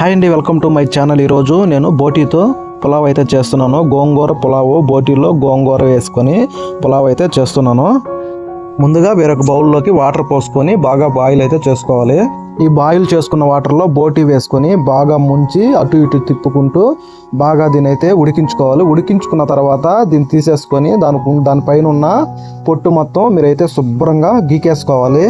Hi అండి welcome to my channel ఈరోజు నేను బోటీతో పులావ్ అయితే చేస్తున్నాను. గోంగూర పులావ్ బోటీలో గోంగూర వేసుకొని పులావ్ అయితే చేస్తున్నాను. ముందుగా వేరొక బౌల్లోకి వాటర్ పోసుకొని బాగా బాయిల్ అయితే చేసుకోవాలి. ఈ బాయిల్ చేసుకున్న వాటర్లో బోటీ వేసుకొని బాగా ముంచి అటు ఇటు తిప్పుకుంటూ బాగా దీని అయితే ఉడికించుకోవాలి. ఉడికించుకున్న తర్వాత దీన్ని తీసేసుకొని దాని దానిపైన ఉన్న పొట్టు మొత్తం మీరైతే శుభ్రంగా గీకేసుకోవాలి.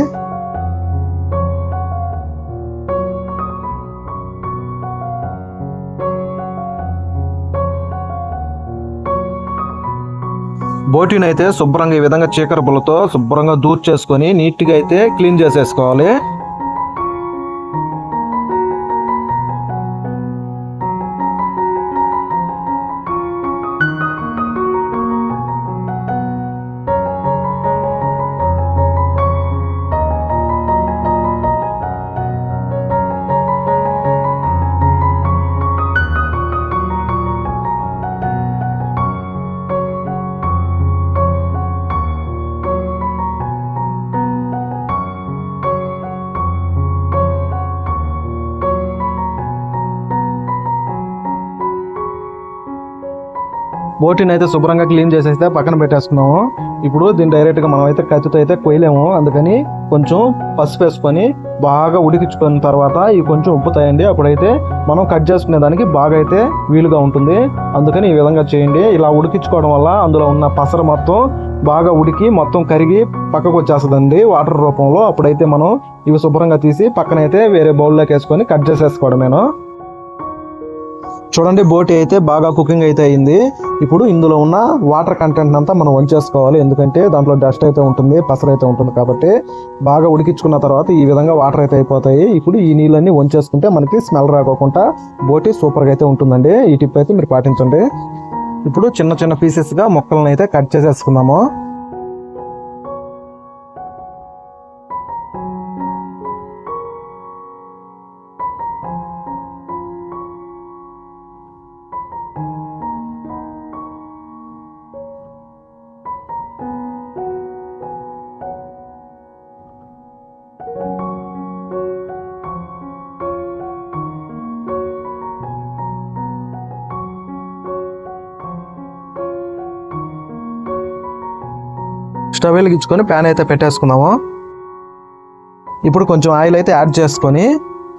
బోటీని అయితే శుభ్రంగా ఈ విధంగా చీకర పుల్లతో శుభ్రంగా దూర్ చేసుకొని నీట్గా అయితే క్లీన్ చేసేసుకోవాలి. బోటిని అయితే శుభ్రంగా క్లీన్ చేసేస్తే పక్కన పెట్టేస్తున్నాము. ఇప్పుడు దీన్ని డైరెక్ట్గా మనం అయితే కత్తితో అయితే కొయ్యలేము. అందుకని కొంచెం పసుపు వేసుకొని బాగా ఉడికించుకున్న తర్వాత ఇవి కొంచెం ఉప్పుతాయండి అప్పుడైతే మనం కట్ చేసుకునే దానికి బాగా అయితే వీలుగా ఉంటుంది. అందుకని ఈ విధంగా చేయండి. ఇలా ఉడికించుకోవడం వల్ల అందులో ఉన్న పసర మొత్తం బాగా ఉడికి మొత్తం కరిగి పక్కకు వచ్చేస్తుందండి వాటర్ రూపంలో. అప్పుడైతే మనం ఇవి శుభ్రంగా తీసి పక్కనైతే వేరే బౌల్లోకి వేసుకొని కట్ చేసేసుకోవడమేను. చూడండి బోటి అయితే బాగా కుకింగ్ అయితే అయింది. ఇప్పుడు ఇందులో ఉన్న వాటర్ కంటెంట్ అంతా మనం వంచేసుకోవాలి. ఎందుకంటే దాంట్లో డస్ట్ అయితే ఉంటుంది పసరు అయితే ఉంటుంది కాబట్టి బాగా ఉడికించుకున్న తర్వాత ఈ విధంగా వాటర్ అయితే అయిపోతాయి. ఇప్పుడు ఈ నీళ్ళన్నీ వంచేసుకుంటే మనకి స్మెల్ రాకోకుండా బోటి సూపర్గా అయితే ఉంటుందండి. ఈ టిప్ అయితే మీరు పాటించండి. ఇప్పుడు చిన్న చిన్న పీసెస్గా మొక్కలను అయితే కట్ చేసేసుకుందాము. స్టవ్ వెలిగించుకొని ప్యాన్ అయితే పెట్టేసుకుందాము? ఇప్పుడు కొంచెం ఆయిల్ అయితే యాడ్ చేసుకొని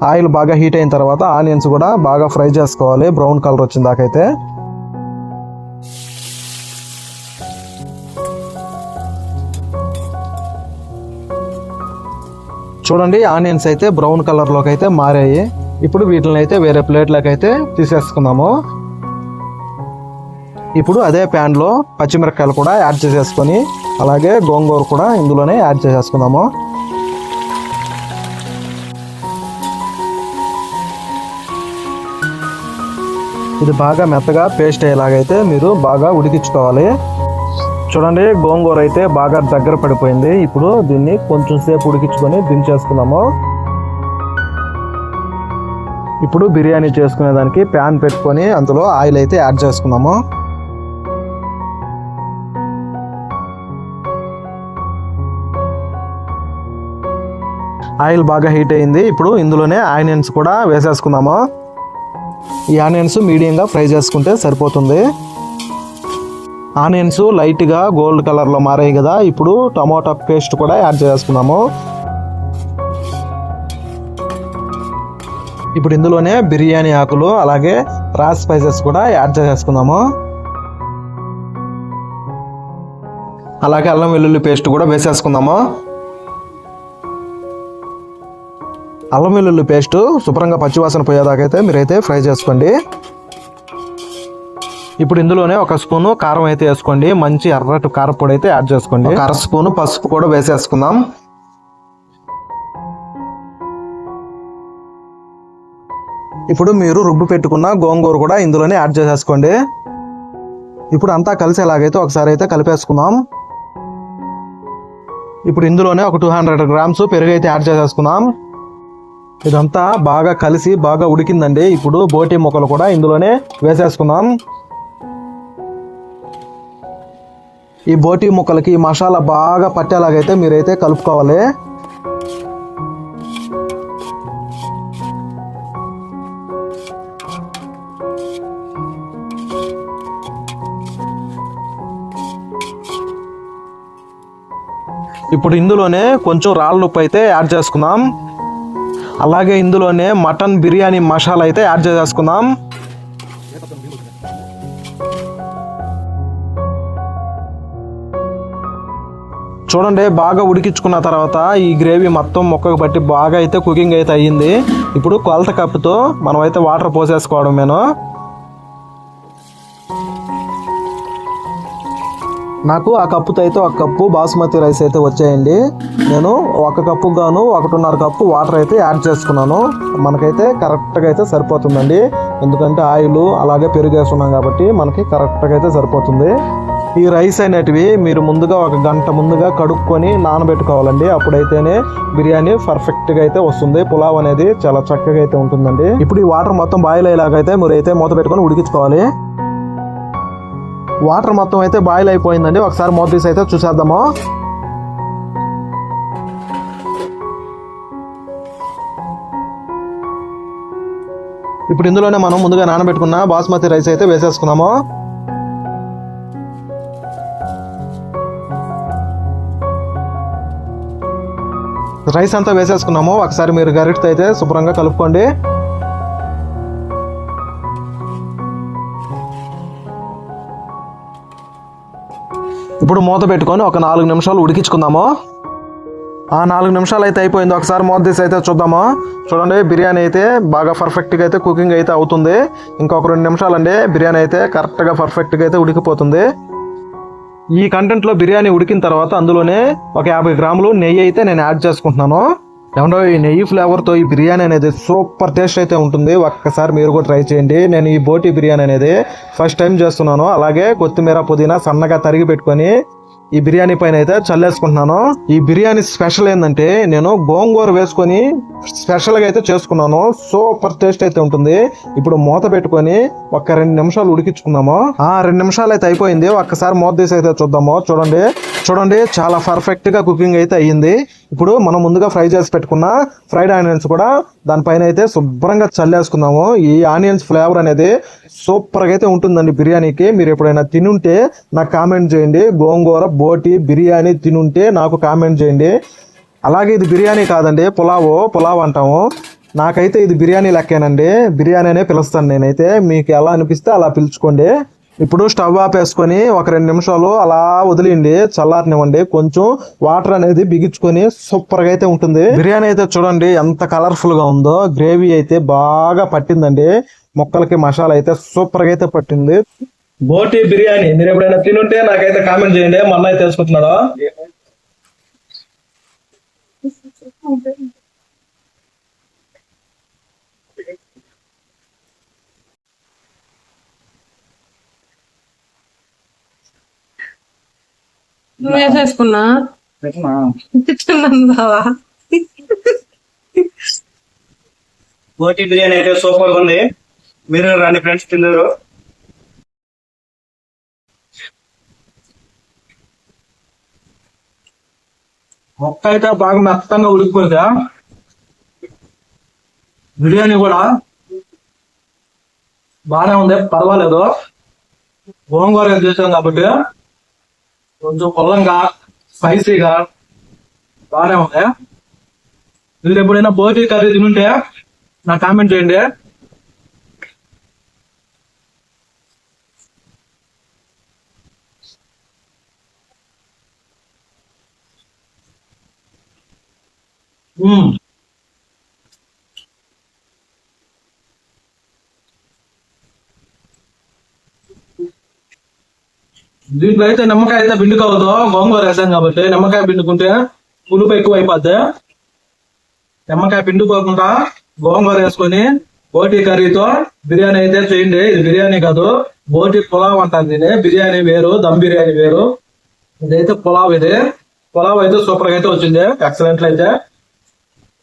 ఆయిల్ బాగా హీట్ అయిన తర్వాత ఆనియన్స్ కూడా బాగా ఫ్రై చేసుకోవాలి. బ్రౌన్ కలర్ వచ్చిన దాకైతే చూడండి ఆనియన్స్ అయితే బ్రౌన్ కలర్లోకి అయితే మారాయి. ఇప్పుడు వీటిని అయితే వేరే ప్లేట్లోకి అయితే తీసేసుకుందాము. ఇప్పుడు అదే ప్యాన్లో పచ్చిమిరపకాయలు కూడా యాడ్ చేసేసుకొని అలాగే గోంగూర కూడా ఇందులోనే యాడ్ చేసేసుకుందాము. ఇది బాగా మెత్తగా పేస్ట్ అయ్యేలాగైతే మీరు బాగా ఉడికించుకోవాలి. చూడండి గోంగూర అయితే బాగా దగ్గర పడిపోయింది. ఇప్పుడు దీన్ని కొంచెం సేపు ఉడికించుకొని దించేసుకున్నాము ఇప్పుడు బిర్యానీ చేసుకునే దానికి ప్యాన్ పెట్టుకొని అందులో ఆయిల్ అయితే యాడ్ చేసుకున్నాము ఆయిల్ బాగా హీట్ అయింది. ఇప్పుడు ఇందులోనే ఆనియన్స్ కూడా వేసేసుకుందాము. ఈ ఆనియన్స్ మీడియంగా ఫ్రై చేసుకుంటే సరిపోతుంది. ఆనియన్స్ లైట్గా గోల్డ్ కలర్లో మారాయి కదా. ఇప్పుడు టమాటా పేస్ట్ కూడా యాడ్ చేసుకుందాము. ఇప్పుడు ఇందులోనే బిర్యానీ ఆకులు అలాగే రా స్పైసెస్ కూడా యాడ్ చేసేసుకుందాము. అలాగే అల్లం వెల్లుల్లి పేస్ట్ కూడా వేసేసుకుందాము. అల్లం వెల్లుల్లి పేస్ట్ శుభ్రంగా పచ్చివాసన పోయేదాకైతే మీరైతే ఫ్రై చేసుకోండి. ఇప్పుడు ఇందులోనే ఒక స్పూను కారం అయితే వేసుకోండి. మంచి ఎర్రటి కారపొడి అయితే యాడ్ చేసుకోండి. అర స్పూను పసుపు కూడా వేసేసుకుందాం. ఇప్పుడు మీరు రుబ్బు పెట్టుకున్న గోంగూర కూడా ఇందులోనే యాడ్ చేసేసుకోండి. ఇప్పుడు అంతా కలిసేలాగైతే ఒకసారి అయితే కలిపేసుకుందాం. ఇప్పుడు ఇందులోనే ఒక టూ హండ్రెడ్ గ్రామ్స్ పెరుగు అయితే యాడ్ చేసేసుకుందాం. ఇదంతా బాగా కలిసి బాగా ఉడికిందండి. ఇప్పుడు బోటి ముక్కలు కూడా ఇందులోనే వేసేసుకుందాం. ఈ బోటి ముక్కలకి మసాలా బాగా పట్టేలాగైతే మీరైతే కలుపుకోవాలి. ఇప్పుడు ఇందులోనే కొంచెం రాళ్ళ నొప్పి అయితే యాడ్ చేసుకుందాం. అలాగే ఇందులోనే మటన్ బిర్యానీ మసాలా అయితే యాడ్ చేసేసుకుందాం. చూడండి బాగా ఉడికించుకున్న తర్వాత ఈ గ్రేవీ మొత్తం మొక్కకు బట్టి బాగా అయితే కుకింగ్ అయితే అయ్యింది. ఇప్పుడు కొలత కప్పుతో మనం అయితే వాటర్ పోసేసుకోవడం నేను నాకు ఆ కప్పుతో అయితే ఒక కప్పు బాస్మతి రైస్ అయితే వచ్చాయండి. నేను ఒక కప్పు గాను ఒకటిన్నర కప్పు వాటర్ అయితే యాడ్ చేసుకున్నాను. మనకైతే కరెక్ట్గా అయితే సరిపోతుందండి. ఎందుకంటే ఆయిల్ అలాగే పెరుగు వేస్తున్నాం కాబట్టి మనకి కరెక్ట్గా అయితే సరిపోతుంది. ఈ రైస్ అనేటివి మీరు ముందుగా ఒక గంట ముందుగా కడుక్కొని నానబెట్టుకోవాలండి. అప్పుడైతేనే బిర్యానీ పర్ఫెక్ట్గా అయితే వస్తుంది. పులావ్ అనేది చాలా చక్కగా అయితే ఉంటుందండి. ఇప్పుడు ఈ వాటర్ మొత్తం బాయిల్ అయ్యేలాగైతే మీరు అయితే మూత పెట్టుకొని ఉడికించుకోవాలి. వాటర్ మొత్తం అయితే బాయిల్ అయిపోయిందండి. ఒకసారి మూత తీసి అయితే చూసేద్దాము. ఇప్పుడు ఇందులోనే మనం ముందుగా నానబెట్టుకున్న బాస్మతి రైస్ అయితే వేసేసుకున్నాము. రైస్ అంతా వేసేసుకున్నాము. ఒకసారి మీరు గరిటతో అయితే శుభ్రంగా కలుపుకోండి. ఇప్పుడు మూత పెట్టుకొని ఒక నాలుగు నిమిషాలు ఉడికించుకుందాము. ఆ నాలుగు నిమిషాలు అయితే అయిపోయింది. ఒకసారి మూత తీసి అయితే చూద్దాము. చూడండి బిర్యానీ అయితే బాగా పర్ఫెక్ట్గా అయితే కుకింగ్ అయితే అవుతుంది. ఇంకొక రెండు నిమిషాలు అండి బిర్యానీ అయితే కరెక్ట్గా పర్ఫెక్ట్గా అయితే ఉడికిపోతుంది. ఈ కంటెంట్లో బిర్యానీ ఉడికిన తర్వాత అందులోనే ఒక యాభై గ్రాములు నెయ్యి అయితే నేను యాడ్ చేసుకుంటున్నాను. ఏమంటే ఈ నెయ్యి ఫ్లేవర్తో ఈ బిర్యానీ అనేది సూపర్ టేస్ట్ అయితే ఉంటుంది. ఒక్కసారి మీరు కూడా ట్రై చేయండి. నేను ఈ బోటి బిర్యానీ అనేది ఫస్ట్ టైం చేస్తున్నాను. అలాగే కొత్తిమీర పుదీనా సన్నగా తరిగి పెట్టుకొని ఈ బిర్యానీ పైన అయితే చల్లేసుకుంటున్నాను. ఈ బిర్యానీ స్పెషల్ ఏంటంటే నేను గోంగూర వేసుకొని స్పెషల్గా అయితే చేసుకున్నాను. సూపర్ టేస్ట్ అయితే ఉంటుంది. ఇప్పుడు మూత పెట్టుకొని ఒక రెండు నిమిషాలు ఉడికించుకుందాము. ఆ రెండు నిమిషాలు అయితే అయిపోయింది. ఒక్కసారి మూత తీసి అయితే చూద్దాము. చూడండి. చూడండి చాలా పర్ఫెక్ట్గా కుకింగ్ అయితే అయ్యింది. ఇప్పుడు మనం ముందుగా ఫ్రై చేసి పెట్టుకున్న ఫ్రైడ్ ఆనియన్స్ కూడా దానిపైన అయితే శుభ్రంగా చల్లేసుకుందాము. ఈ ఆనియన్స్ ఫ్లేవర్ అనేది సూపర్గా అయితే ఉంటుందండి బిర్యానీకి. మీరు ఎప్పుడైనా తినుంటే నాకు కామెంట్ చేయండి. గోంగూర బోటి బిర్యానీ తినుంటే నాకు కామెంట్ చేయండి. అలాగే ఇది బిర్యానీ కాదండి పులావు పులావ్ అంటాము. నాకైతే ఇది బిర్యానీ లెక్కేనండి. బిర్యానీ అనే పిలుస్తాను నేనైతే. మీకు ఎలా అనిపిస్తే అలా పిలుచుకోండి. ఇప్పుడు స్టవ్ ఆపేసుకొని ఒక రెండు నిమిషాలు అలా వదిలిండి చల్లారనివ్వండి. కొంచెం వాటర్ అనేది బిగించుకొని సూపర్గా అయితే ఉంటుంది. బిర్యానీ అయితే చూడండి ఎంత కలర్ఫుల్గా ఉందో. గ్రేవీ అయితే బాగా పట్టిందండి. మొక్కలకి మసాలా అయితే సూపర్గా అయితే పట్టింది. బోటి బిర్యానీ మీరు ఎప్పుడైనా తినుంటే నాకైతే కామెంట్ చేయండి. మొన్న అయితే తెలుసుకుంటున్నాడు? నువ్వు వేసేసుకున్నా తిట్టున్నాను బావా బోటి బిర్యానీ అయితే సూపర్ ఉంది. మీరు రండి ఫ్రెండ్స్ తిందరు మొక్క అయితే బాగా మెత్తంగా ఉడికిపోయిందా. బిర్యానీ కూడా బాగానే ఉంది. పర్వాలేదు. గోంగూర చేసాం కాబట్టి కొంచెం పొల్లంగా స్పైసీగా బాగానే ఉంది మీరు ఎప్పుడైనా బోటి కర్రీ తినుంటే నా కామెంట్ చేయండి మ్మ్. దీంట్లో అయితే నిమ్మకాయ అయితే పిండుకోవద్దు గోంగూర వేసాం కాబట్టి నిమ్మకాయ పిండుకుంటే పులుపు ఎక్కువ అయిపోద్ది నిమ్మకాయ పిండుకోకుండా గోంగూర వేసుకొని బోటి కర్రీతో బిర్యానీ అయితే చేయండి. ఇది బిర్యానీ కాదు బోటి పులావ్ అంటారు దీన్ని. బిర్యానీ వేరు దమ్ బిర్యానీ వేరు. ఇదైతే పులావ్ ఇది. పులావ్ అయితే సూపర్గా అయితే వచ్చింది. ఎక్సలెంట్ అయితే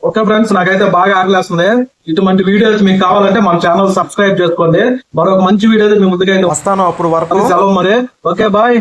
ఓకే ఫ్రెండ్స్ నాకైతే బాగా ఆకలేస్తుంది. ఇటువంటి వీడియోస్ మీకు కావాలంటే మన ఛానల్ సబ్స్క్రైబ్ చేసుకోండి. మరొక మంచి వీడియో మీ ముందుకైతే వస్తాను అప్పుడు వరకు. సెలవు మరి. Okay bye.